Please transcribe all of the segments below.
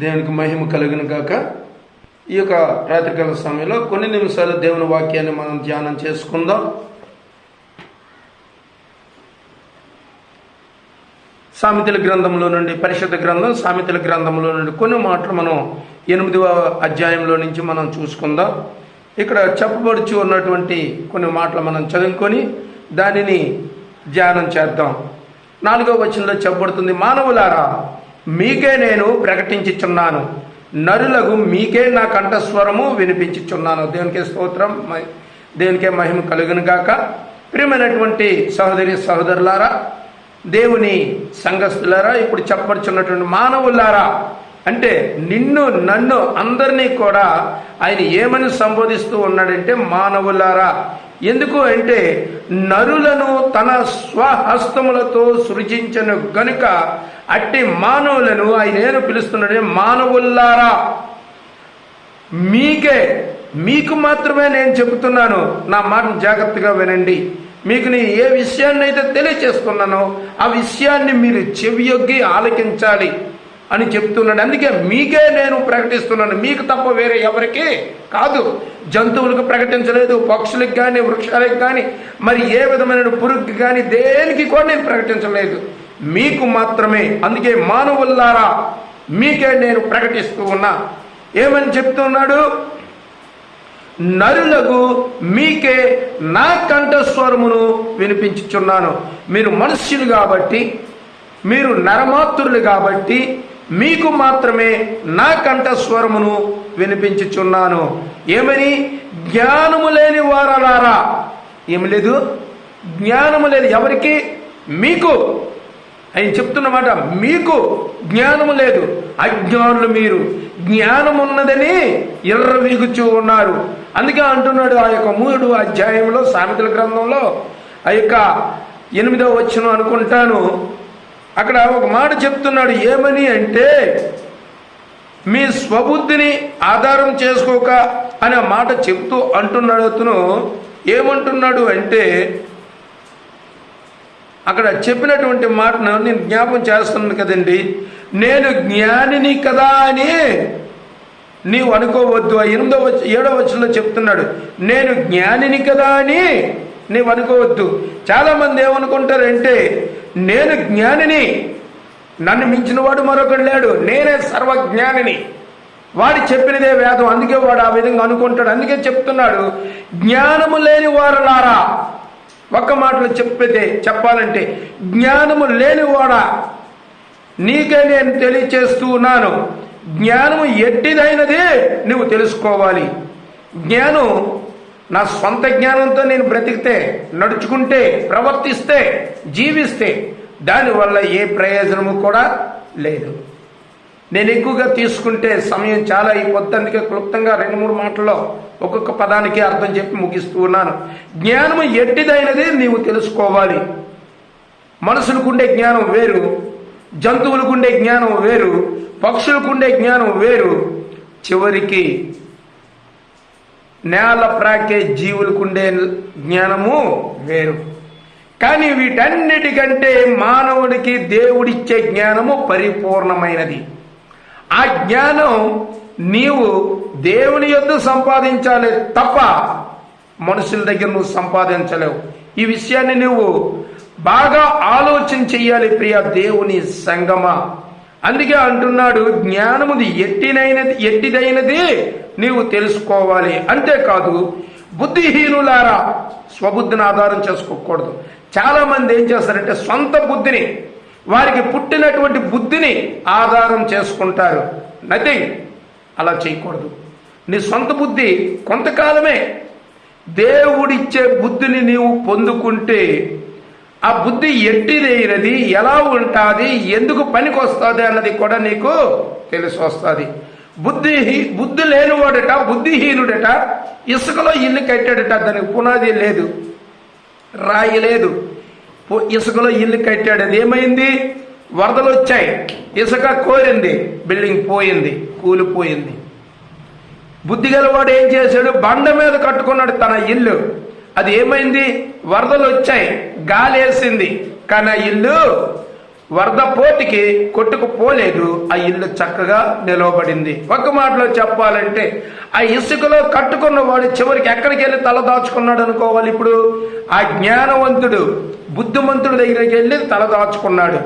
దేవునికి మహిమ కలుగును గాక. ఈ యొక్క రాత్రికాల సమయంలో కొన్ని నిమిషాలు దేవుని వాక్యాన్ని మనం ధ్యానం చేసుకుందాం. సామెతల గ్రంథంలో నుండి పరిషత్ గ్రంథం సామెతల గ్రంథంలో నుండి కొన్ని మాటలు మనం ఎనిమిదవ అధ్యాయంలో నుంచి మనం చూసుకుందాం. ఇక్కడ చెప్పబడుచు ఉన్నటువంటి కొన్ని మాటలు మనం చదువుకొని దానిని ధ్యానం చేద్దాం. నాలుగవ వచనంలో చెప్పబడుతుంది మానవులారా మీకే నేను ప్రకటించుచున్నాను. నరులకు మీకే నా కంఠస్వరము వినిపించుచున్నాను. దేవునికి స్తోత్రం. దేనికే దేవునికే మహిమ కలుగును గాక. ప్రియమైనటువంటి సహోదరి సహోదరులారా దేవుని సంఘస్థులారా ఇప్పుడు చెప్పబడుచున్నటువంటి మానవులారా అంటే నిన్ను నన్ను అందరినీ కూడా ఆయన ఏమని సంబోధిస్తూ ఉన్నాడంటే మానవులారా. ఎందుకు అంటే నరులను తన స్వహస్తములతో సృజించను గనుక అట్టి మానవులను ఆయన ఏను పిలుస్తున్నాడే? మానవుల్లారా. మీకే మీకు మాత్రమే నేను చెబుతున్నాను. నా మాటను జాగ్రత్తగా వినండి. మీకు నేను ఏ విషయాన్ని అయితే తెలియచేస్తున్నానో ఆ విషయాన్ని మీరు చెవియొగ్గి ఆలకించాలి అని చెప్తున్నాడు. అందుకే మీకే నేను ప్రకటిస్తున్నాను. మీకు తప్ప వేరే ఎవరికి కాదు. జంతువులకు ప్రకటించలేదు పక్షులకు కానీ వృక్షాలకు కానీ మరి ఏ విధమైన పురుగుకి కానీ దేనికి కూడా నేను ప్రకటించలేదు. మీకు మాత్రమే. అందుకే మానవుల్లారా మీకే నేను ప్రకటిస్తూ ఉన్నా. ఏమని చెప్తున్నాడు? నరులకు మీకే నా కంఠస్వరమును వినిపించుచున్నాను. మీరు మనుష్యులు కాబట్టి మీరు నరమాత్రులు కాబట్టి మీకు మాత్రమే నా కంఠస్వరమును వినిపించుచున్నాను. ఏమని? జ్ఞానము లేని వారలారా. ఏమి లేదు? జ్ఞానము లేదు ఎవరికి? మీకు. ఆయన చెప్తున్నమాట మీకు జ్ఞానము లేదు అజ్ఞానులు మీరు. జ్ఞానం ఉన్నదని ఎర్రవీగుచూ ఉన్నారు. అందుకే అంటున్నాడు ఆ యొక్క మూడు అధ్యాయంలో సామెతల గ్రంథంలో. ఆ యొక్క ఎనిమిదవ వచ్చిన అనుకుంటాను. అక్కడ ఒక మాట చెప్తున్నాడు ఏమని అంటే మీ స్వబుద్ధిని ఆధారం చేసుకోక అనే మాట చెప్తూ అంటున్నాడు అతను. ఏమంటున్నాడు అంటే అక్కడ చెప్పినటువంటి మాటను నేను జ్ఞాపం చేస్తున్నాను కదండి. నేను జ్ఞానిని కదా అని నీవు అనుకోవద్దు. ఆ ఎనిమిదో వచ్చ ఏడో వచ్చంలో చెప్తున్నాడు. నేను జ్ఞానిని కదా అని నీవు అనుకోవద్దు. చాలామంది ఏమనుకుంటారంటే నేను జ్ఞానిని నన్ను మించిన వాడు మరొకడు లేడు. నేనే సర్వజ్ఞానిని. వాడు చెప్పినదే వేదం. అందుకే వాడు ఆ విధంగా అనుకుంటాడు. అందుకే చెప్తున్నాడు జ్ఞానము లేని వారు నారా ఒక్క మాటలో చెప్పితే చెప్పాలంటే జ్ఞానము లేనివాడా నీకే నేను తెలియచేస్తున్నాను. జ్ఞానము ఎట్టిదైనది నువ్వు తెలుసుకోవాలి. జ్ఞానం నా సొంత జ్ఞానంతో నేను బ్రతికితే నడుచుకుంటే ప్రవర్తిస్తే జీవిస్తే దానివల్ల ఏ ప్రయోజనము కూడా లేదు. నేను ఎక్కువగా తీసుకుంటే సమయం చాలా అయిపోద్ది. అందుకే క్లుప్తంగా రెండు మూడు మాటల్లో ఒక్కొక్క పదానికి అర్థం చెప్పి ముగిస్తూ ఉన్నాను. జ్ఞానము ఎట్టిదైనది నీవు తెలుసుకోవాలి. మనుషులకుండే జ్ఞానం వేరు జంతువులకుండే జ్ఞానం వేరు పక్షులకుండే జ్ఞానం వేరు. చివరికి నేల ప్రాకే జీవులకుండే జ్ఞానము వేరు. కానీ వీటన్నిటికంటే మానవుడికి దేవుడిచ్చే జ్ఞానము పరిపూర్ణమైనది. ఆ జ్ఞానం నీవు దేవుని యొద్ద సంపాదించాలి తప్ప మనుషుల దగ్గర నువ్వు సంపాదించలేవు. ఈ విషయాన్ని నువ్వు బాగా ఆలోచన చెయ్యాలి ప్రియ దేవుని సంగమ. అందుకే అంటున్నాడు జ్ఞానముది ఎట్టినైనది ఎట్టిదైనది నీవు తెలుసుకోవాలి. అంతేకాదు బుద్ధిహీనులారా స్వబుద్ధిని ఆధారం చేసుకోకూడదు. చాలా మంది ఏం చేస్తారంటే సొంత బుద్ధిని వారికి పుట్టినటువంటి బుద్ధిని ఆధారం చేసుకుంటారు. నథింగ్ అలా చేయకూడదు. నీ సొంత బుద్ధి కొంతకాలమే దేవుడిచ్చే బుద్ధిని నీవు పొందుకుంటే ఆ బుద్ధి ఎట్టిదైనది ఎలా ఉంటుంది ఎందుకు పనికి వస్తుంది అన్నది కూడా నీకు తెలిసి వస్తుంది బుద్ధి బుద్ధి లేనివాడట బుద్ధిహీనుడట ఇసుకలో ఇల్లు కట్టాడట దానికి పునాది లేదు రాయి లేదు. ఇసుకలో ఇల్లు కట్టాడు. అది ఏమైంది? వరదలు వచ్చాయి. ఇసుక కోరింది. బిల్డింగ్ పోయింది. కూలిపోయింది బుద్ధి గలవాడు ఏం చేశాడు? బండ మీద కట్టుకున్నాడు తన ఇల్లు. అది ఏమైంది? వరదలు వచ్చాయి. గాలి వేసింది. కానీ ఆ ఇల్లు వరద పోటికి కొట్టుకుపోలేదు ఆ ఇల్లు చక్కగా నిలవబడింది. ఒక మాటలో చెప్పాలంటే ఆ ఇసుకలో కట్టుకున్న వాడు చివరికి ఎక్కడికి వెళ్ళి తల దాచుకున్నాడు అనుకోవాలి ఇప్పుడు? ఆ జ్ఞానవంతుడు బుద్ధిమంతుడు దగ్గరికి వెళ్ళి తల దాచుకున్నాడు.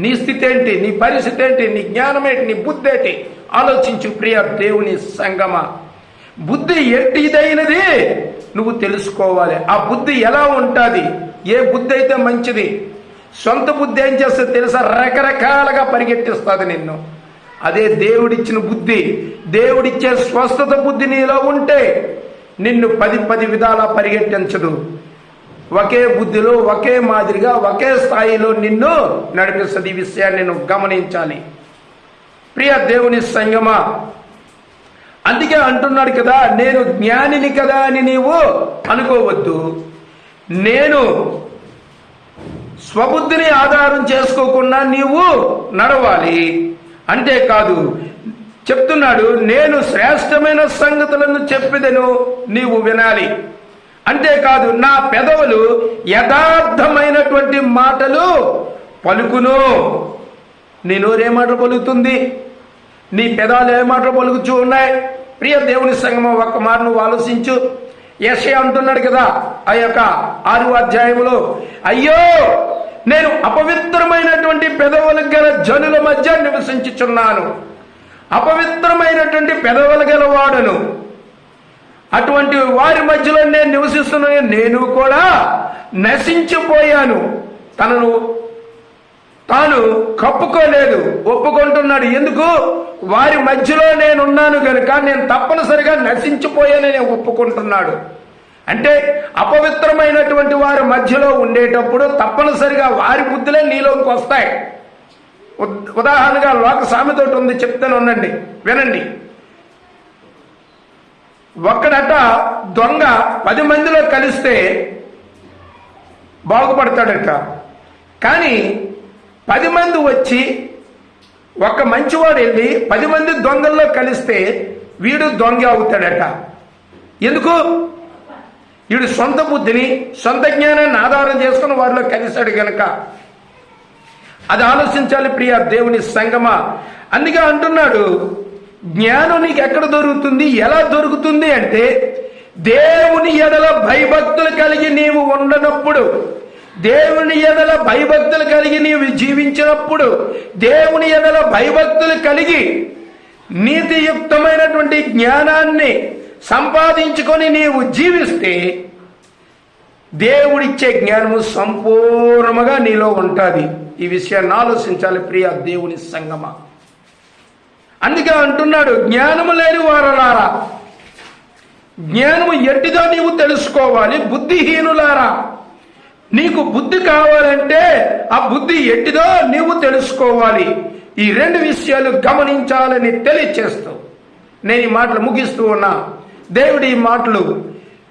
నీ స్థితి ఏంటి? నీ పరిస్థితి ఏంటి? నీ జ్ఞానం ఏంటి? నీ బుద్ధి ఏంటి? ఆలోచించు ప్రియ దేవుని సంగమ. బుద్ధి ఎట్టిదైనది? నువ్వు తెలుసుకోవాలి. ఆ బుద్ధి ఎలా ఉంటుంది? ఏ బుద్ధి అయితే మంచిది? సొంత బుద్ధి ఏం చేస్తుంది తెలుసా? రకరకాలుగా పరిగెట్టిస్తుంది నిన్ను. అదే దేవుడిచ్చిన బుద్ధి. దేవుడిచ్చే స్వస్థత బుద్ధి నీలో ఉంటే నిన్ను పది పది విధాలా పరిగెట్టించదు ఒకే బుద్ధిలో ఒకే మాదిరిగా ఒకే స్థాయిలో నిన్ను నడిపిస్తుంది ఈ విషయాన్ని నేను గమనించాలి. ప్రియ దేవుని సంగమా అందుకే అంటున్నాడు కదా నేను జ్ఞానిని కదా అని నీవు అనుకోవద్దు. నేను స్వబుద్ధిని ఆధారం చేసుకోకుండా నీవు నడవాలి. అంతేకాదు చెప్తున్నాడు నేను శ్రేష్టమైన సంగతులను చెప్పిదను నీవు వినాలి. అంతేకాదు నా పెదవులు యథార్థమైనటువంటి మాటలు పలుకును. నీ నోరే మాటలు పలుకుతుంది? నీ పెదాలు ఏ మాటలు పలుకుచూ ఉన్నాయి? ప్రియ దేవుని సంగమం ఒక్క మాట నువ్వు ఆలోచించు. ఎస్ఏ అంటున్నాడు కదా ఆ యొక్క ఆరు అధ్యాయములో అయ్యో నేను అపవిత్రమైనటువంటి పెదవులు గల జనుల మధ్య నివసించుచున్నాను. అపవిత్రమైనటువంటి పెదవులు గల వాడును. అటువంటి వారి మధ్యలో నేను నివసిస్తున్నాను నేను కూడా నశించిపోయాను. తనను తాను కప్పుకోలేదు ఒప్పుకుంటున్నాడు. ఎందుకు? వారి మధ్యలో నేనున్నాను కనుక నేను తప్పనిసరిగా నశించిపోయానని ఒప్పుకుంటున్నాడు. అంటే అపవిత్రమైనటువంటి వారి మధ్యలో ఉండేటప్పుడు తప్పనిసరిగా వారి బుద్ధులే నీలోకి వస్తాయి. ఉద్- ఉదాహరణగా లోక సామెతోటి ఉంది చెప్తాను ఉండండి. వినండి. ఒక్కడట దొంగ పది మందిలో కలిస్తే బాగుపడతాడట. కానీ పది మంది వచ్చి ఒక మంచివాడు వెళ్ళి పది మంది దొంగల్లో కలిస్తే వీడు దొంగ అవుతాడట. ఎందుకు? వీడు సొంత బుద్ధిని సొంత జ్ఞానాన్ని ఆధారం చేసుకుని వారిలో కలిశాడు గనక. అది ఆలోచించాలి ప్రియ దేవుని సంగమ. అందుకే అంటున్నాడు జ్ఞానం నీకు ఎక్కడ దొరుకుతుంది? ఎలా దొరుకుతుంది అంటే దేవుని ఎడల భయభక్తులు కలిగి నీవు ఉండనప్పుడు దేవుని ఎదల భయభక్తులు కలిగి నీవు జీవించినప్పుడు దేవుని ఎదల భయభక్తులు కలిగి నీతియుక్తమైనటువంటి జ్ఞానాన్ని సంపాదించుకొని నీవు జీవిస్తే దేవుడిచ్చే జ్ఞానము సంపూర్ణముగా నీలో ఉంటుంది. ఈ విషయాన్ని ఆలోచించాలి ప్రియ దేవుని సంగమ. అందుకే అంటున్నాడు జ్ఞానము లేని వారలారా జ్ఞానము ఎట్టిదో నీవు తెలుసుకోవాలి బుద్ధిహీనులారా నీకు బుద్ధి కావాలంటే ఆ బుద్ధి ఎట్టిదో నీవు తెలుసుకోవాలి. ఈ రెండు విషయాలు గమనించాలని తెలియచేస్తూ నేను ఈ మాటలు ముగిస్తూ ఉన్నా. దేవుడి ఈ మాటలు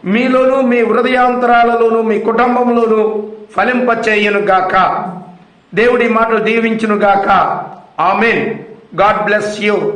మీలోను మీ హృదయాంతరాలలోను మీ కుటుంబంలోను ఫలింపచేయను గాక. దేవుడి మాటలు దీవించును గాక. ఆమెన్. God bless you.